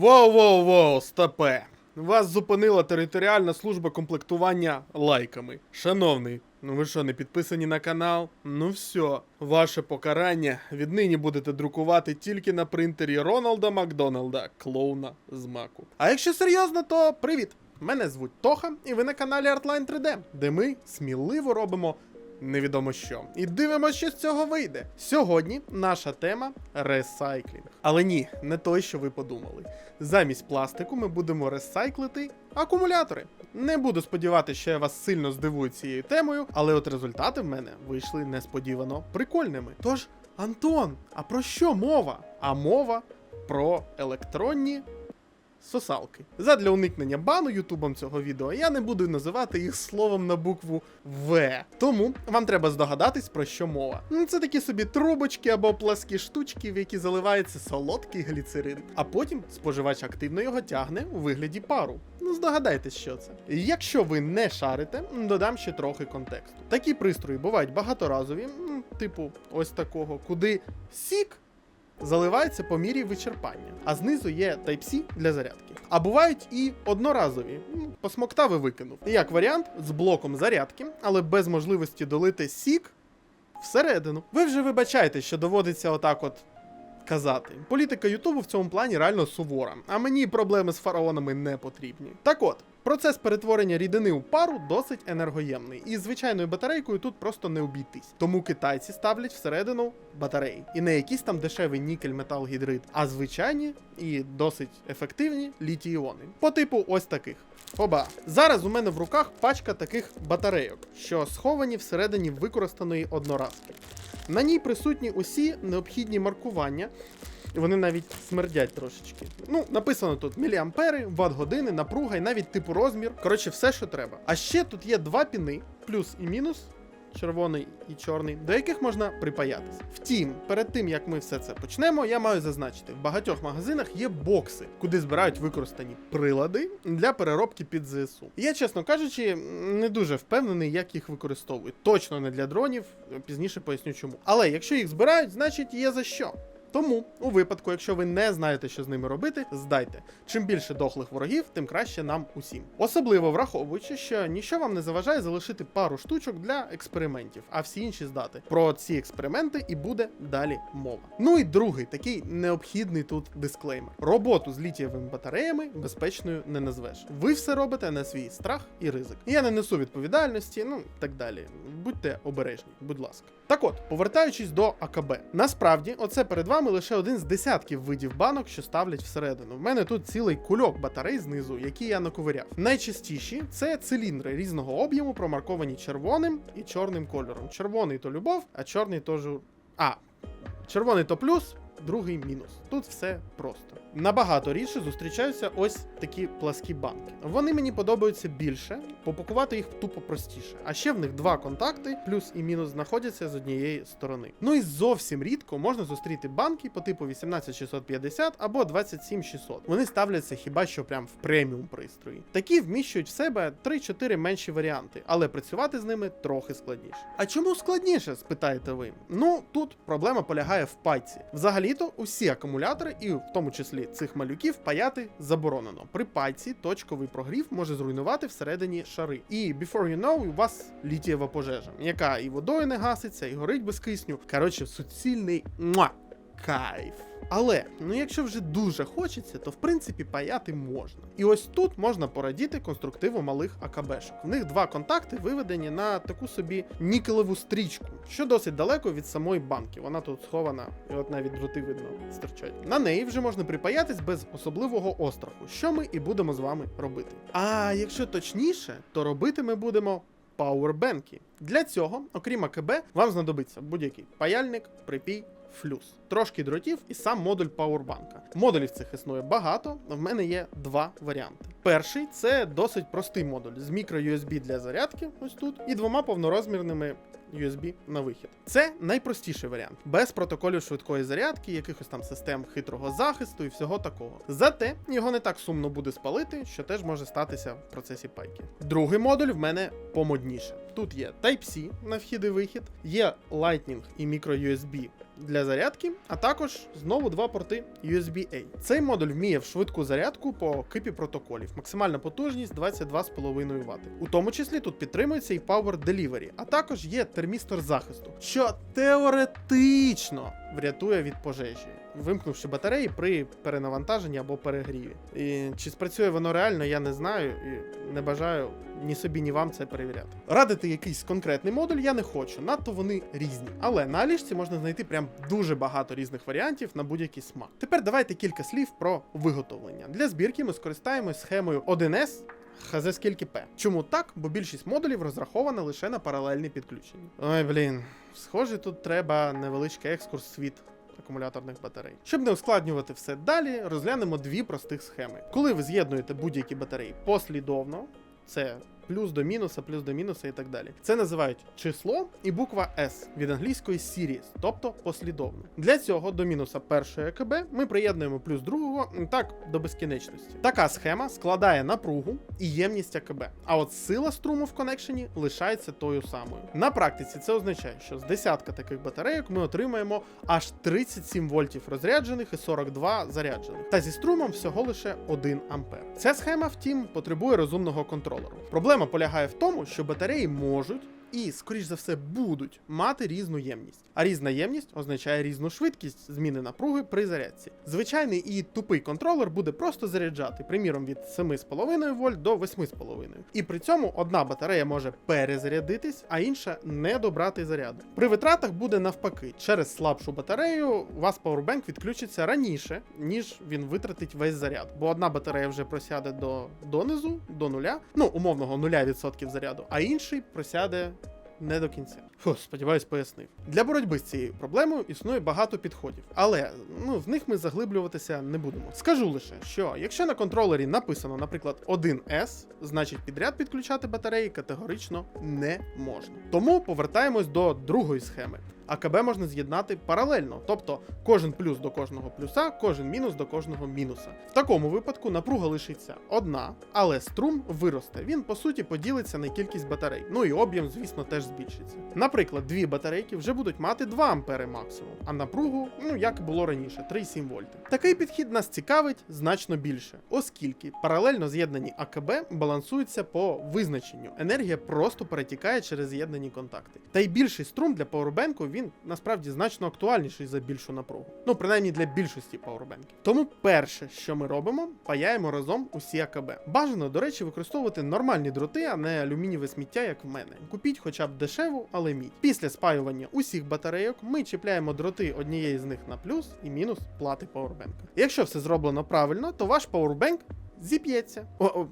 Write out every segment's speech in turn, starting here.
Воу-воу-воу, стопе. Вас зупинила територіальна служба комплектування лайками. Шановний, ну ви що, не підписані на канал? Ну все, ваше покарання віднині будете друкувати тільки на принтері Роналда Макдоналда, клоуна з маку. А якщо серйозно, то привіт! Мене звуть Тоха, і ви на каналі Artline 3D, де ми сміливо робимо невідомо що. І дивимося, що з цього вийде. Сьогодні наша тема ресайклінг. Але ні, не той, що ви подумали. Замість пластику ми будемо ресайклити акумулятори. Не буду сподіватися, що я вас сильно здивую цією темою, але от результати в мене вийшли несподівано прикольними. Тож, Антон, а про що мова? А мова про електронні сосалки. Задля уникнення бану ютубом цього відео я не буду називати їх словом на букву В. Тому вам треба здогадатись, про що мова. Ну, Це такі собі трубочки або пласкі штучки, в які заливається солодкий гліцерин, а потім споживач активно його тягне у вигляді пару. Ну, здогадайтесь, що це. Якщо ви не шарите, додам ще трохи контексту. Такі пристрої бувають багаторазові, типу ось такого, куди сік заливається по мірі вичерпання, а знизу є Type-C для зарядки. А бувають і одноразові, ну, посмоктав і викинув. Як варіант, з блоком зарядки, але без можливості долити сік всередину. Ви вже вибачаєте, що доводиться отак от. Казати, політика Ютубу в цьому плані реально сувора, а мені проблеми з фараонами не потрібні. Так от, процес перетворення рідини у пару досить енергоємний, і звичайною батарейкою тут просто не обійтись. Тому китайці ставлять всередину батареї. І не якісь там дешевий нікель метал гідрид, а звичайні і досить ефективні літій-іони. По типу ось таких. Оба. Зараз у мене в руках пачка таких батарейок, що сховані всередині використаної одноразки. На ній присутні усі необхідні маркування. Вони навіть смердять трошечки. Ну, написано тут міліампери, ватт-години, напруга і навіть типу розмір. Коротше, все, що треба. А ще тут є два піни, плюс і мінус. Червоний і чорний, до яких можна припаятися. Втім, перед тим як ми все це почнемо, я маю зазначити, в багатьох магазинах є бокси, куди збирають використані прилади для переробки під ЗСУ. Я, чесно кажучи, не дуже впевнений, як їх використовують. Точно не для дронів, пізніше поясню чому. Але якщо їх збирають, значить є за що. Тому, у випадку, якщо ви не знаєте, що з ними робити, здайте. Чим більше дохлих ворогів, тим краще нам усім. Особливо враховуючи, що ніщо вам не заважає залишити пару штучок для експериментів, а всі інші здати. Про ці експерименти і буде далі мова. Ну і другий такий необхідний тут дисклеймер: роботу з літієвими батареями безпечною не назвеш. Ви все робите на свій страх і ризик. Я не несу відповідальності, ну так далі. Будьте обережні, будь ласка. Так от, повертаючись до АКБ, насправді, оце перед вами лише один з десятків видів банок, що ставлять всередину. В мене тут цілий кульок батарей знизу, які я наковиряв. Найчастіші це циліндри різного об'єму, промарковані червоним і чорним кольором. Червоний то любов, а чорний то жур. А, червоний то плюс, другий мінус. Тут все просто. Набагато рідше зустрічаються ось такі пласкі банки. Вони мені подобаються більше, попакувати їх тупо простіше. А ще в них два контакти, плюс і мінус знаходяться з однієї сторони. Ну і зовсім рідко можна зустріти банки по типу 18650 або 27600. Вони ставляться хіба що прям в преміум пристрої. Такі вміщують в себе 3-4 менші варіанти, але працювати з ними трохи складніше. А чому складніше? спитаєте ви? Ну тут проблема полягає в пайці. Взагалі-то усі акумулятори, і в тому числі цих малюків, паяти заборонено. При пайці точковий прогрів може зруйнувати всередині шари. І before you know, у вас літієва пожежа, яка і водою не гаситься, і горить без кисню. Коротше, суцільний муа, кайф. Але ну якщо вже дуже хочеться, то в принципі паяти можна. І ось тут можна порадіти конструктиву малих АКБшок. В них два контакти виведені на таку собі нікелеву стрічку, що досить далеко від самої банки. Вона тут схована, і от навіть дроти видно стирчать. На неї вже можна припаятись без особливого остраху, що ми і будемо з вами робити. А якщо точніше, то робити ми будемо. Пауербенки. Для цього, окрім АКБ, вам знадобиться будь-який паяльник, припій, флюс, трошки дротів і сам модуль пауербанка. Модулів цих існує багато. В мене є два варіанти. Перший це досить простий модуль з мікро-USB для зарядки, ось тут, і двома повнорозмірними USB на вихід. Це найпростіший варіант, без протоколів швидкої зарядки, якихось там систем хитрого захисту і всього такого. Зате його не так сумно буде спалити, що теж може статися в процесі пайки. Другий модуль в мене помодніше. Тут є Type-C на вхід і вихід, є Lightning і microUSB для зарядки, а також знову два порти USB-A. Цей модуль вміє в швидку зарядку по кипі протоколів. Максимальна потужність 22,5 Вт. У тому числі тут підтримується і Power Delivery, а також є термістор захисту, що теоретично врятує від пожежі. Вимкнувши батареї при перенавантаженні або перегріві. І чи спрацює воно реально, я не знаю і не бажаю ні собі, ні вам це перевіряти. Радити якийсь конкретний модуль я не хочу, надто вони різні. Але на Алішці можна знайти прям дуже багато різних варіантів на будь-який смак. Тепер давайте кілька слів про виготовлення. Для збірки ми скористаємось схемою 1С. Хазе скільки П. Чому так? Бо більшість модулів розрахована лише на паралельні підключення. Ой, блін, схоже, тут треба невеличкий екскурс світ акумуляторних батарей. Щоб не ускладнювати все далі, розглянемо дві простих схеми. Коли ви з'єднуєте будь-які батареї послідовно, це плюс до мінуса, плюс до мінуса і так далі. Це називають число і буква S від англійської series, тобто послідовно. Для цього до мінуса першої АКБ ми приєднуємо плюс другого так до безкінечності. Така схема складає напругу і ємність АКБ. А от сила струму в коннекшені лишається тою самою. На практиці це означає, що з десятка таких батарейок ми отримаємо аж 37 вольтів розряджених і 42 заряджених. Та зі струмом всього лише 1 ампер. Ця схема, втім, потребує розумного контролеру. Проблема полягає в тому, що батареї можуть. І, скоріш за все, будуть мати різну ємність. А різна ємність означає різну швидкість зміни напруги при зарядці. Звичайний і тупий контролер буде просто заряджати, приміром, від 7,5 вольт до 8,5. І при цьому одна батарея може перезарядитись, а інша не добрати заряду. При витратах буде навпаки, через слабшу батарею у вас Powerbank відключиться раніше, ніж він витратить весь заряд. Бо одна батарея вже просяде до донизу, до нуля, ну умовного 0% заряду, а інший просяде не до кінця. Фу, сподіваюсь, пояснив. Для боротьби з цією проблемою існує багато підходів, але ну в них ми заглиблюватися не будемо. Скажу лише, що якщо на контролері написано, наприклад, 1С, значить підряд підключати батареї категорично не можна. Тому повертаємось до другої схеми. АКБ можна з'єднати паралельно, тобто кожен плюс до кожного плюса, кожен мінус до кожного мінуса. В такому випадку напруга лишиться одна, але струм виросте. Він по суті поділиться на кількість батарей. Ну і об'єм, звісно, теж збільшиться. Наприклад, дві батарейки вже будуть мати 2 ампери максимум, а напругу, ну як було раніше, 3,7 вольти. Такий підхід нас цікавить значно більше, оскільки паралельно з'єднані АКБ балансуються по визначенню. Енергія просто перетікає через з'єднані контакти. Та й більший струм для пауербенку він насправді значно актуальніший за більшу напругу. Ну, принаймні для більшості пауербенків. Тому перше, що ми робимо, паяємо разом усі АКБ. Бажано, до речі, використовувати нормальні дроти, а не алюмінієве сміття, як в мене. Купіть хоча б дешеву, але мідь. Після спаювання усіх батарейок ми чіпляємо дроти однієї з них на плюс і мінус плати пауербенка. Якщо все зроблено правильно, то ваш пауербенк зіп'ється. О, о,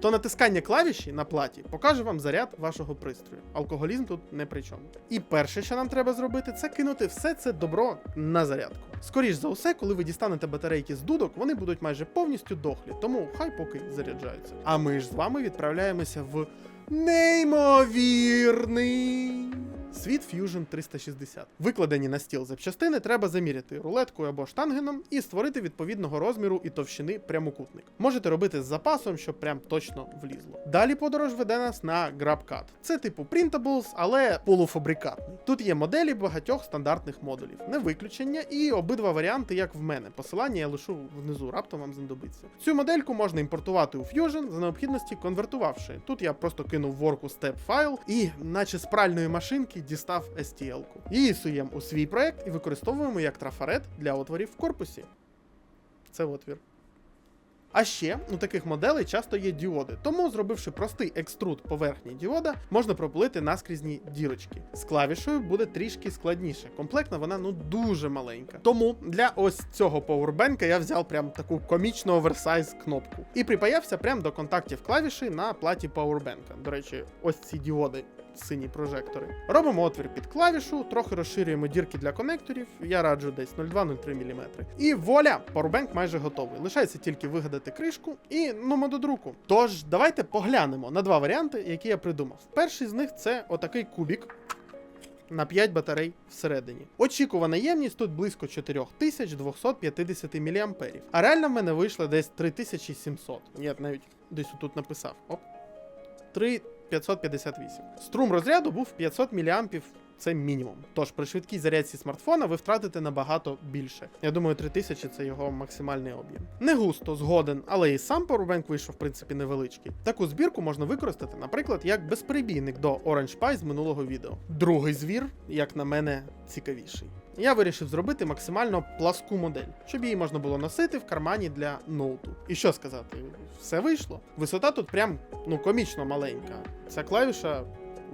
то натискання клавіші на платі покаже вам заряд вашого пристрою. Алкоголізм тут не при чому. І перше, що нам треба зробити, це кинути все це добро на зарядку. Скоріш за усе, коли ви дістанете батарейки з дудок, вони будуть майже повністю дохлі, тому хай поки заряджаються. А ми ж з вами відправляємося в неймовірний. Світ Fusion 360. Викладені на стіл запчастини треба заміряти рулеткою або штангеном і створити відповідного розміру і товщини прямокутник. Можете робити з запасом, щоб прям точно влізло. Далі подорож веде нас на GrabCAD. Це типу Printables, але полуфабрикатний. Тут є моделі багатьох стандартних модулів, не виключення, і обидва варіанти, як в мене. Посилання я лишу внизу, раптом вам знадобиться. Цю модельку можна імпортувати у Fusion за необхідності конвертувавши. Тут я просто кинув в Worku step файл і, наче з пральної машинки, дістав STL-ку. Її суємо у свій проект і використовуємо як трафарет для отворів в корпусі. Це отвір. А ще у таких моделей часто є діоди, тому, зробивши простий екструд поверхні діода, можна пропилити наскрізні дірочки. З клавішою буде трішки складніше. Комплектна вона ну дуже маленька. Тому для ось цього пауербенка я взяв прям таку комічну оверсайз кнопку і припаявся прям до контактів клавіші на платі пауербенка. До речі, ось ці діоди. Сині прожектори. Робимо отвір під клавішу, трохи розширюємо дірки для конекторів. Я раджу десь 0,2-0,3 мм. І вуаля, Powerbank майже готовий. Лишається тільки вигадати кришку і нумо до друку. Тож, давайте поглянемо на два варіанти, які я придумав. Перший з них це отакий кубік. На 5 батарей всередині. Очікувана ємність тут близько 4250 мА. А реально в мене вийшло десь 3700. Я навіть десь тут написав. Оп. 3 558. Струм розряду був 500 мА це мінімум. Тож при швидкій зарядці смартфона ви втратите набагато більше. Я думаю, 3000 це його максимальний об'єм. Не густо, згоден, але і сам Powerbank вийшов, в принципі, невеличкий. Таку збірку можна використати, наприклад, як безперебійник до Orange Pi з минулого відео. Другий звір, як на мене, цікавіший. Я вирішив зробити максимально пласку модель, щоб її можна було носити в кармані для ноуту. І що сказати, все вийшло. Висота тут прям ну комічно маленька. Ця клавіша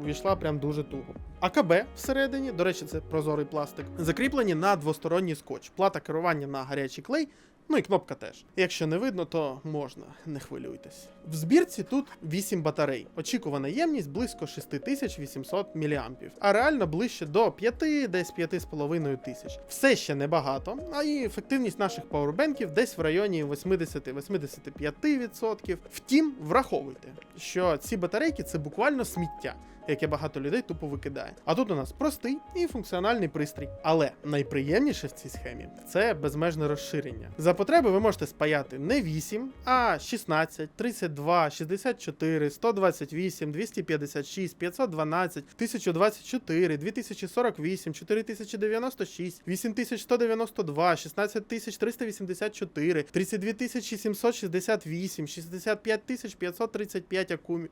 увійшла прям дуже туго. АКБ всередині, до речі, це прозорий пластик, закріплені на двосторонній скотч, плата керування на гарячий клей. Ну і кнопка теж. Якщо не видно, то можна, не хвилюйтесь. В збірці тут 8 батарей. Очікувана ємність близько 6800 мА, а реально ближче до 5, десь 5,5 тисяч. Все ще небагато, а і ефективність наших пауербенків десь в районі 80-85%. Втім, враховуйте, що ці батарейки це буквально сміття яке багато людей тупо викидає. А тут у нас простий і функціональний пристрій. Але найприємніше в цій схемі це безмежне розширення. За потреби ви можете спаяти не 8, а 16, 32, 64, 128, 256, 512, 1024, 2048, 4096, 8192, 16384, 32768, 65535 акумі.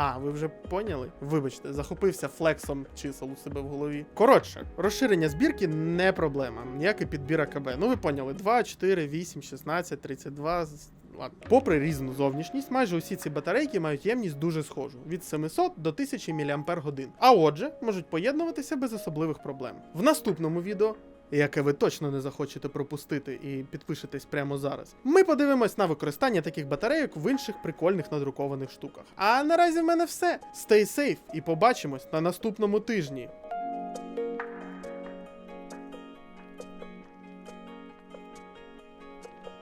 А, ви вже поняли? Вибачте, захопився флексом чисел у себе в голові. Коротше, розширення збірки не проблема, як і підбір АКБ. Ну ви поняли, 2, 4, 8, 16, 32. Ладно. Попри різну зовнішність, майже усі ці батарейки мають ємність дуже схожу від 700 до 1000 мАч. А отже, можуть поєднуватися без особливих проблем. В наступному відео яке ви точно не захочете пропустити і підпишетесь прямо зараз. Ми подивимось на використання таких батарейок в інших прикольних надрукованих штуках. А наразі в мене все. Stay safe і побачимось на наступному тижні.